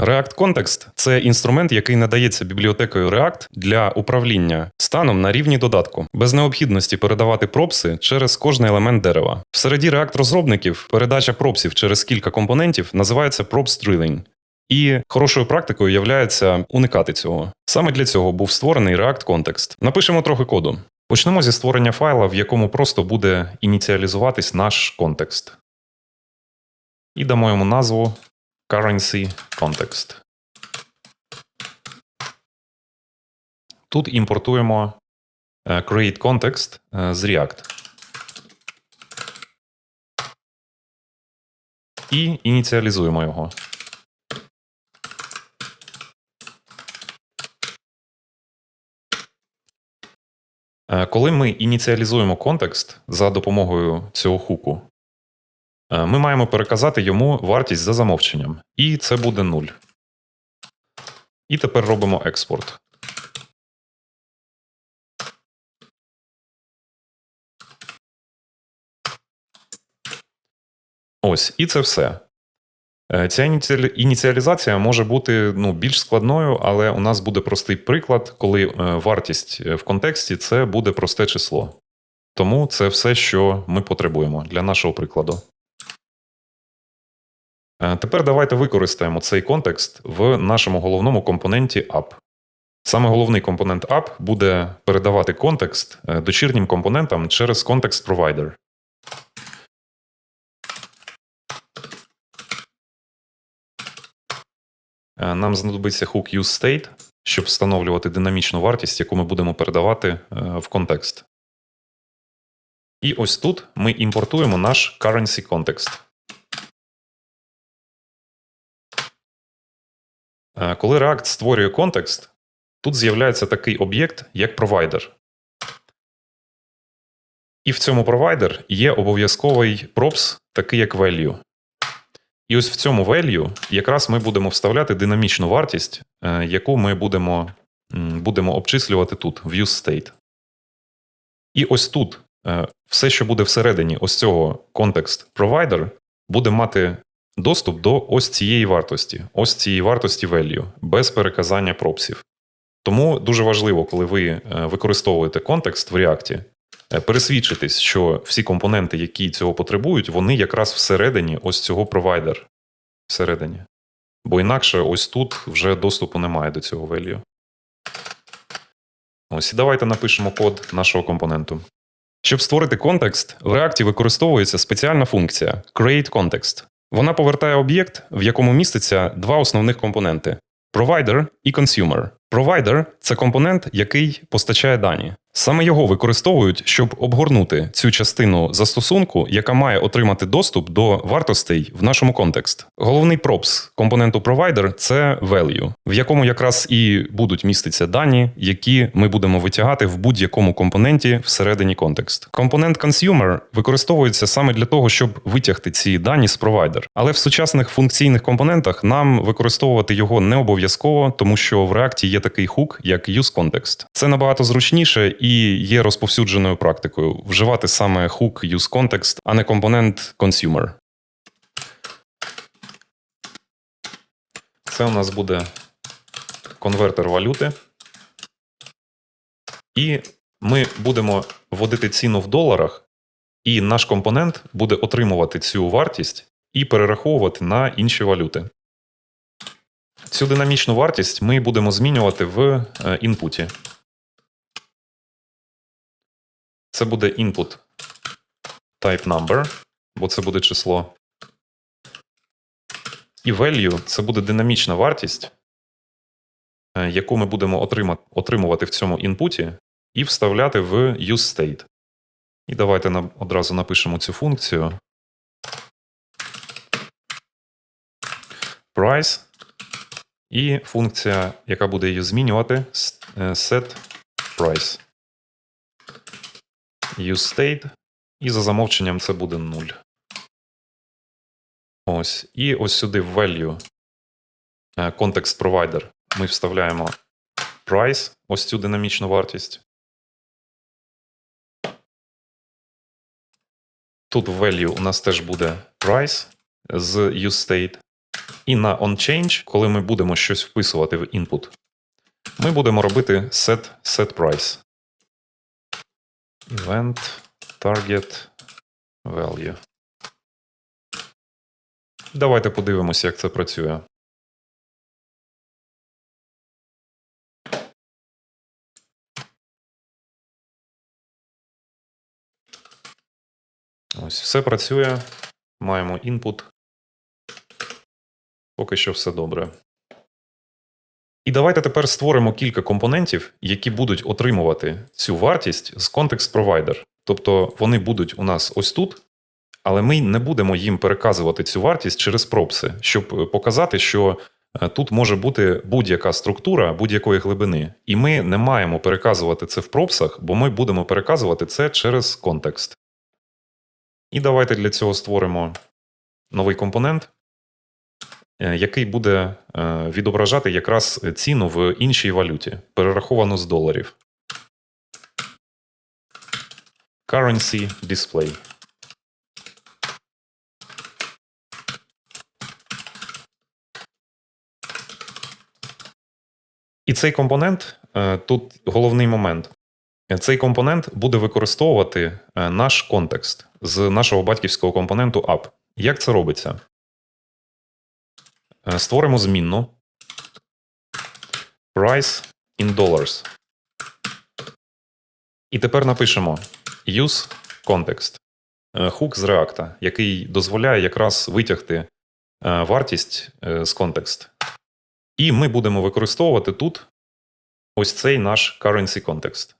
React Context – це інструмент, який надається бібліотекою React для управління станом на рівні додатку, без необхідності передавати пропси через кожний елемент дерева. В середі React розробників передача пропсів через кілька компонентів називається props drilling. І хорошою практикою є уникати цього. Саме для цього був створений React Context. Напишемо трохи коду. Почнемо зі створення файла, в якому просто буде ініціалізуватись наш контекст. І дамо йому назву currency context. Тут імпортуємо е, create context е, з React. І ініціалізуємо його. Е, Коли ми ініціалізуємо контекст за допомогою цього хуку, ми маємо переказати йому вартість за замовченням, і це буде 0. І тепер робимо експорт. Ось, і це все. Е, Ця ініціалізація може бути ну, більш складною, але у нас буде простий приклад, коли е, вартість е, в контексті це буде просте число. Тому це все, що ми потребуємо для нашого прикладу. Е, Тепер давайте використаємо цей контекст в нашому головному компоненті app. Саме головний компонент app буде передавати контекст е, дочірнім компонентам через контекст провайдер. Е, Нам знадобиться hook useState, щоб встановлювати динамічну вартість, яку ми будемо передавати в контекст. І ось тут ми імпортуємо наш currency context. Коли React створює контекст, тут з'являється такий об'єкт, як провайдер. І в цьому провайдер є обов'язковий props, такий як value. І ось в цьому value якраз ми будемо вставляти динамічну вартість, е, яку ми будемо, будемо обчислювати тут, в useState. І ось тут е, все, що буде всередині ось цього context provider, буде мати доступ до ось цієї вартості, ось цієї вартості value, без переказання пропсів. Тому дуже важливо, коли ви е, використовуєте контекст в React, е, пересвідчитись, що всі компоненти, які цього потребують, вони якраз всередині ось цього провайдер. Всередині. Бо інакше ось тут вже доступу немає до цього value. Ось і давайте напишемо код нашого компоненту. Щоб створити контекст, в React використовується спеціальна функція Create Context. Вона повертає об'єкт, в якому міститься два основних компоненти провайдер і Consumer. Провайдер – це компонент, який постачає дані. Саме його використовують, щоб обгорнути цю частину застосунку, яка має отримати доступ до вартостей в нашому контекст. Головний пропс компоненту Provider – це value, в якому якраз і будуть міститися дані, які ми будемо витягати в будь-якому компоненті всередині контекст. Компонент Consumer використовується саме для того, щоб витягти ці дані з провайдер. Але в сучасних функційних компонентах нам використовувати його не обов'язково, тому що в React є такий хук, як useContext. Це набагато зручніше і є розповсюдженою практикою вживати саме хук useContext, а не компонент Consumer. Це у нас буде конвертер валюти. І ми будемо вводити ціну в доларах, і наш компонент буде отримувати цю вартість і перераховувати на інші валюти. Цю динамічну вартість ми будемо змінювати в е, інпуті. Це буде input type number, бо це буде число. І value це буде динамічна вартість, е, яку ми будемо отримувати в цьому інпуті і вставляти в useState. І давайте одразу напишемо цю функцію. Price. І функція, яка буде її змінювати, е, set price. useState. І за замовченням це буде 0. Ось. І ось сюди в value е, context provider ми вставляємо price, ось цю динамічну вартість. Тут в value у нас теж буде price з useState. І на onChange, коли ми будемо щось вписувати в input, ми будемо робити set, set price. Event target value. Давайте подивимося, як це працює. Ось, все працює. Маємо input. Поки що все добре. І давайте тепер створимо кілька компонентів, які будуть отримувати цю вартість з Context Provider. Тобто вони будуть у нас ось тут, але ми не будемо їм переказувати цю вартість через пропси, щоб показати, що е, тут може бути будь-яка структура будь-якої глибини. І ми не маємо переказувати це в пропсах, бо ми будемо переказувати це через контекст. І давайте для цього створимо новий компонент, е, який буде е, відображати якраз ціну в іншій валюті, перераховану з доларів. Currency Display. І цей компонент е, тут головний момент. Цей компонент буде використовувати е, наш контекст з нашого батьківського компоненту app. Як це робиться? Е, Створимо змінну price in dollars. І тепер напишемо use context. Е, Хук з React, який дозволяє якраз витягти е, вартість з контекст. І ми будемо використовувати тут ось цей наш currency context.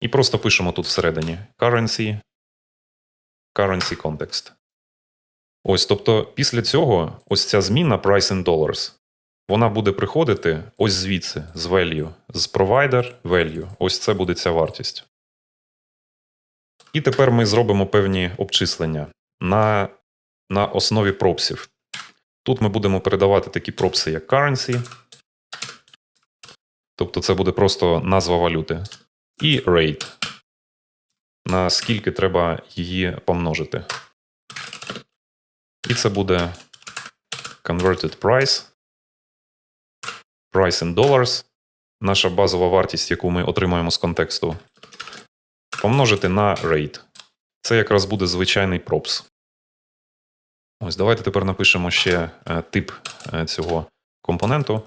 І просто пишемо тут всередині currency, currency context. Ось, тобто, після цього ось ця зміна price in dollars, вона буде приходити ось звідси, з value, з provider value. Ось це буде ця вартість. І тепер ми зробимо певні обчислення на, на основі пропсів. Тут ми будемо передавати такі пропси, як currency. Тобто це буде просто назва валюти. І rate. На скільки треба її помножити. І це буде converted price. Price in dollars. Наша базова вартість, яку ми отримаємо з контексту. Помножити на rate. Це якраз буде звичайний пропс. Ось давайте тепер напишемо ще е, тип е, цього компоненту.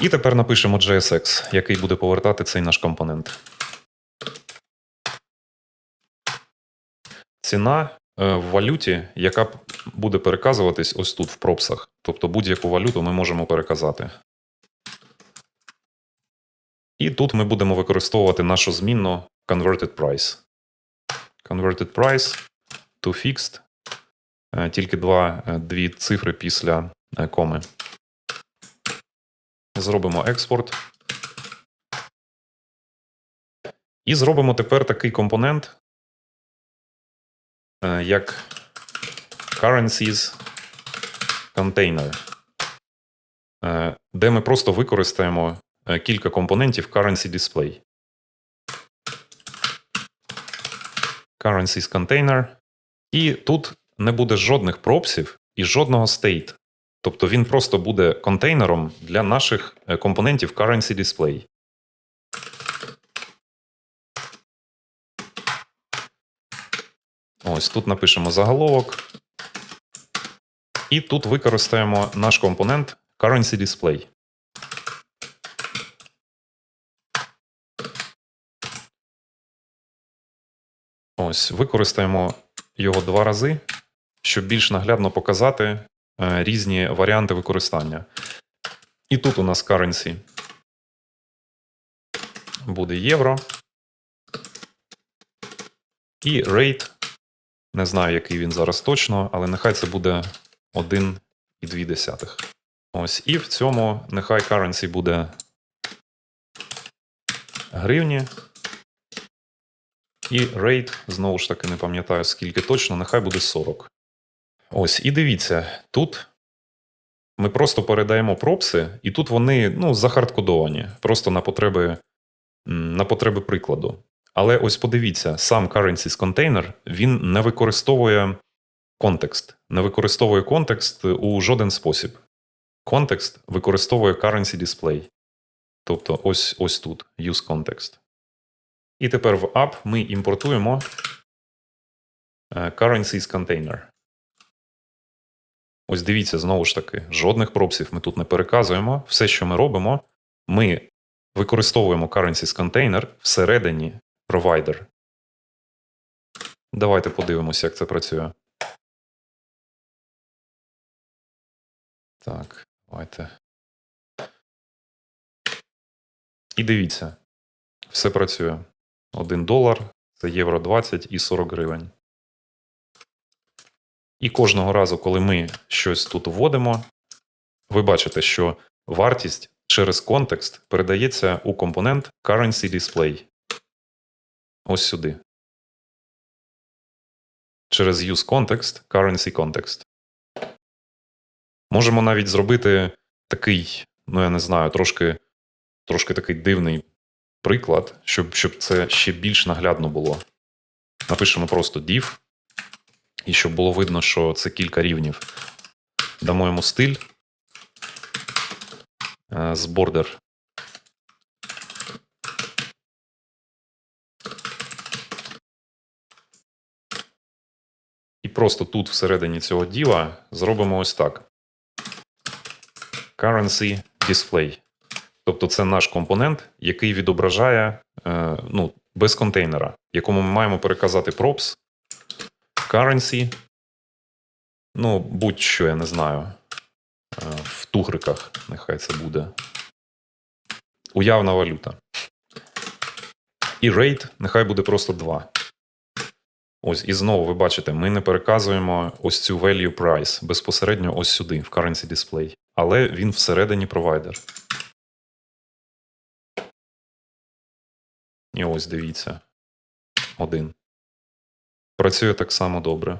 І тепер напишемо JSX, який буде повертати цей наш компонент. Ціна в валюті, яка буде переказуватись ось тут в пропсах. Тобто будь-яку валюту ми можемо переказати. І тут ми будемо використовувати нашу змінну converted price. Converted price to fixed. Е, Тільки два, е, дві цифри після е, коми. Зробимо експорт. І зробимо тепер такий компонент, е, як currencies container, е, де ми просто використаємо е, кілька компонентів currency display. Currencies container. І тут не буде жодних пропсів і жодного state. Тобто він просто буде контейнером для наших е, компонентів currency display. Ось тут напишемо заголовок. І тут використаємо наш компонент currency display. Ось, використаємо його два рази, щоб більш наглядно показати е, різні варіанти використання. І тут у нас currency буде євро. І rate. Не знаю, який він зараз точно, але нехай це буде 1,2. Ось. І в цьому нехай currency буде гривні. І rate, знову ж таки, не пам'ятаю, скільки точно, нехай буде 40. Ось, і дивіться, тут ми просто передаємо пропси, і тут вони ну, захардкодовані, просто на потреби, на потреби прикладу. Але ось подивіться, сам currencies container він не використовує контекст. Не використовує контекст у жоден спосіб. Контекст використовує currency display. Тобто ось, ось тут use context. І тепер в app ми імпортуємо е, currencies container. Ось дивіться, знову ж таки, жодних пропсів ми тут не переказуємо. Все, що ми робимо, ми використовуємо currencies container всередині провайдер. Давайте подивимося, як це працює. Так, давайте. І дивіться, все працює. 1 долар, це євро 20 і 40 гривень. І кожного разу, коли ми щось тут вводимо, ви бачите, що вартість через контекст передається у компонент Currency Display. Ось сюди. Через Use Context, Currency Context. Можемо навіть зробити такий, ну я не знаю, трошки, трошки такий дивний приклад, щоб, щоб це ще більш наглядно було. Напишемо просто div, і щоб було видно, що це кілька рівнів. Дамо йому стиль е, з border. Просто тут всередині цього діла зробимо ось так. Currency Display. Тобто це наш компонент, який відображає е, ну, без контейнера, якому ми маємо переказати props, currency, ну, будь-що, я не знаю. Е, в тугриках, нехай це буде. Уявна валюта. І rate нехай буде просто 2. Ось, і знову ви бачите, ми не переказуємо ось цю value price безпосередньо ось сюди, в currency display. Але він всередині провайдер. І ось дивіться. Один. Працює так само добре.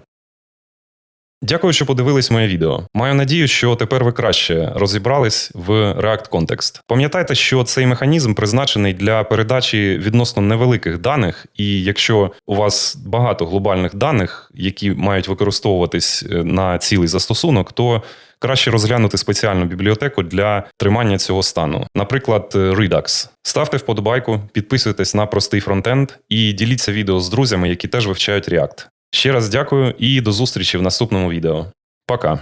Дякую, що подивились моє відео. Маю надію, що тепер ви краще розібрались в React Context. Пам'ятайте, що цей механізм призначений для передачі відносно невеликих даних, і якщо у вас багато глобальних даних, які мають використовуватись е, на цілий застосунок, то краще розглянути спеціальну бібліотеку для тримання цього стану. Наприклад, е, Redux. Ставте вподобайку, підписуйтесь на простий фронтенд і діліться відео з друзями, які теж вивчають React. Ще раз дякую і до зустрічі в наступному відео. Пока!